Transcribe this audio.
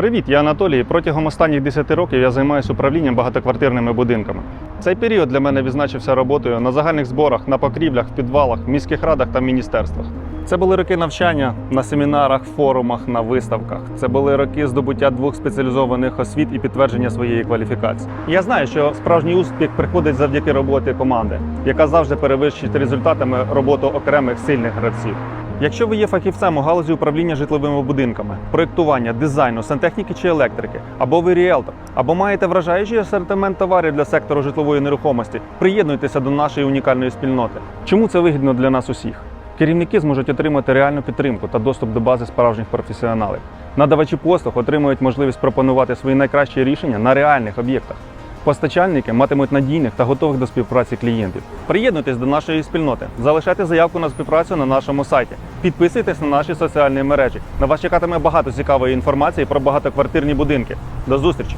Привіт, я Анатолій. Протягом останніх 10 років я займаюся управлінням багатоквартирними будинками. Цей період для мене відзначився роботою на загальних зборах, на покрівлях, в підвалах, міських радах та міністерствах. Це були роки навчання на семінарах, форумах, на виставках. Це були роки здобуття двох спеціалізованих освіт і підтвердження своєї кваліфікації. Я знаю, що справжній успіх приходить завдяки роботі команди, яка завжди перевищить результатами роботу окремих сильних гравців. Якщо ви є фахівцем у галузі управління житловими будинками, проєктування, дизайну, сантехніки чи електрики, або ви ріелтор, або маєте вражаючий асортимент товарів для сектору житлової нерухомості, приєднуйтеся до нашої унікальної спільноти. Чому це вигідно для нас усіх? Керівники зможуть отримати реальну підтримку та доступ до бази справжніх професіоналів. Надавачі послуг отримують можливість пропонувати свої найкращі рішення на реальних об'єктах. Постачальники матимуть надійних та готових до співпраці клієнтів. Приєднуйтесь до нашої спільноти, залишайте заявку на співпрацю на нашому сайті, підписуйтесь на наші соціальні мережі. На вас чекатиме багато цікавої інформації про багатоквартирні будинки. До зустрічі!